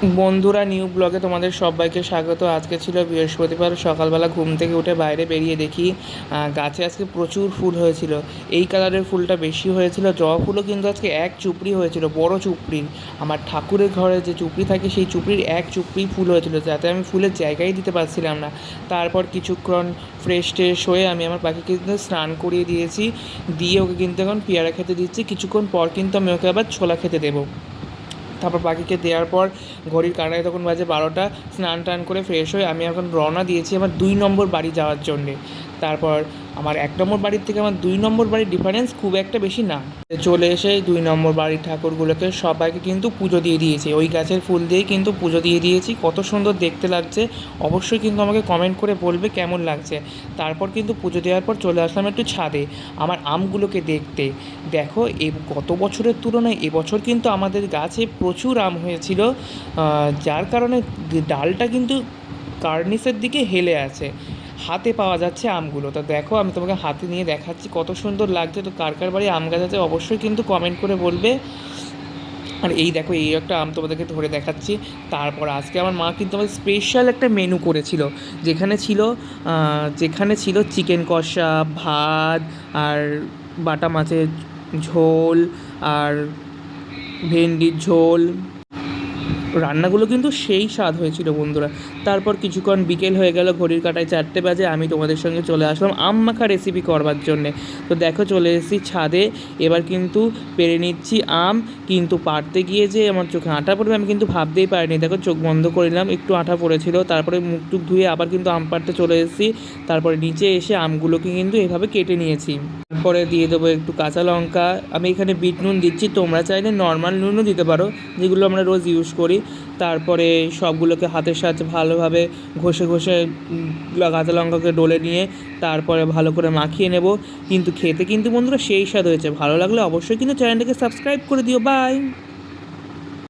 বন্ধুরা, নিউ ব্লগে তোমাদের সবাইকে স্বাগত। আজকে ছিল বৃহস্পতিবার, সকালবেলা ঘুম থেকে উঠে বাইরে বেরিয়ে দেখি গাছে আজকে প্রচুর ফুল হয়েছিল। এই কালারের ফুলটা বেশি হয়েছিল। জবা ফুলও কিন্তু আজকে এক চুপড়ি হয়েছিল, বড় চুপড়ির আমার ঠাকুরের ঘরে যে চুপড়ি থাকে, সেই চুপড়ির এক চুপড়ি ফুল হয়েছিল, যাতে আমি ফুলের জায়গায় দিতে পারছিলাম না। তারপর কিছুক্ষণ ফ্রেশ ট্রেশ হয়ে আমি আমার পাখিকে কিন্তু স্নান করিয়ে দিয়েছি। দিয়ে ওকে কিন্তু এখন পেয়ারা খেতে দিচ্ছি। কিছুক্ষণ পর কিন্তু আমি ওকে আবার ছোলা খেতে দেবো। তারপর পাখিকে দেওয়ার পর ঘড়ির কাঁটায় তখন বাজে বারোটা, স্নান টান করে ফ্রেশ হয়ে আমি এখন রওনা দিয়েছি আমার দুই নম্বর বাড়ি যাওয়ার জন্যে। তারপর আমার এক নম্বর বাড়ির থেকে আমার দুই নম্বর বাড়ির ডিফারেন্স খুব একটা বেশি না। চলে এসে দুই নম্বর বাড়ির ঠাকুরগুলোকে সবাইকে কিন্তু পুজো দিয়ে দিয়েছি। ওই গাছের ফুল দিয়েই কিন্তু পুজো দিয়ে দিয়েছি। কত সুন্দর দেখতে লাগছে। অবশ্যই কিন্তু আমাকে কমেন্ট করে বলবে কেমন লাগছে। তারপর কিন্তু পুজো দেওয়ার পর চলে আসলাম একটু ছাদে। আমার আমগুলোকে দেখতে। দেখো, এ গত বছরের তুলনায় এবছর কিন্তু আমাদের গাছে প্রচুর আম হয়েছিল। যার কারণে ডালটা কিন্তু কার্নিসের দিকে হেলে আছে। হাতে পাওয়া যাচ্ছে আমগুলো। তো দেখো, আমি তোমাকে হাতে নিয়ে দেখাচ্ছি কত সুন্দর লাগছে। তো কার কার বাড়ি আম গাছ আছে অবশ্যই কিন্তু কমেন্ট করে বলবে। আর এই দেখো, এই একটা আম তোমাদেরকে ধরে দেখাচ্ছি। তারপর আজকে আমার মা কিন্তু আমাদের স্পেশাল একটা মেনু করেছিল। যেখানে ছিল যেখানে ছিল চিকেন কষা, ভাত, আর বাটা মাছের ঝোল, আর ভেন্ডির ঝোল। রান্নাগুলো কিন্তু সেই স্বাদ হয়েছিল বন্ধুরা। তারপর কিছুক্ষণ বিকেল হয়ে গেল, ঘড়ির কাঁটায় চারটে বাজে, আমি তোমাদের সঙ্গে চলে আসলাম আম মাখা রেসিপি করবার জন্যে। তো দেখো চলে এসেছি ছাদে, এবার কিন্তু পেরে নিচ্ছি আম, কিন্তু পারতে গিয়ে যে আমার চোখে আটা পড়বে আমি কিন্তু ভাবতেই পারিনি। দেখো চোখ বন্ধ করলাম একটু আঠা পড়েছিল, তারপরে মুখ টুক ধুয়ে আবার কিন্তু আম পাড়তে চলে এসেছি। তারপরে নিচে এসে আমগুলোকে কিন্তু এভাবে কেটে নিয়েছি। তারপরে দিয়ে দেবো একটু কাঁচা লঙ্কা। আমি এখানে বিট নুন দিচ্ছি, তোমরা চাইলে নর্মাল নুনও দিতে পারো, যেগুলো আমরা রোজ ইউজ করি। তারপরে সবগুলোকে হাতের সাথে ভালোভাবে ঘষে ঘষে কাঁচা লঙ্কাকে ডলে নিয়ে তারপরে ভালো করে মাখিয়ে নেব। কিন্তু খেতে কিন্তু বন্ধুরা সেই স্বাদ হয়েছে। ভালো লাগলে অবশ্যই কিন্তু চ্যানেলটাকে সাবস্ক্রাইব করে দিও। বাই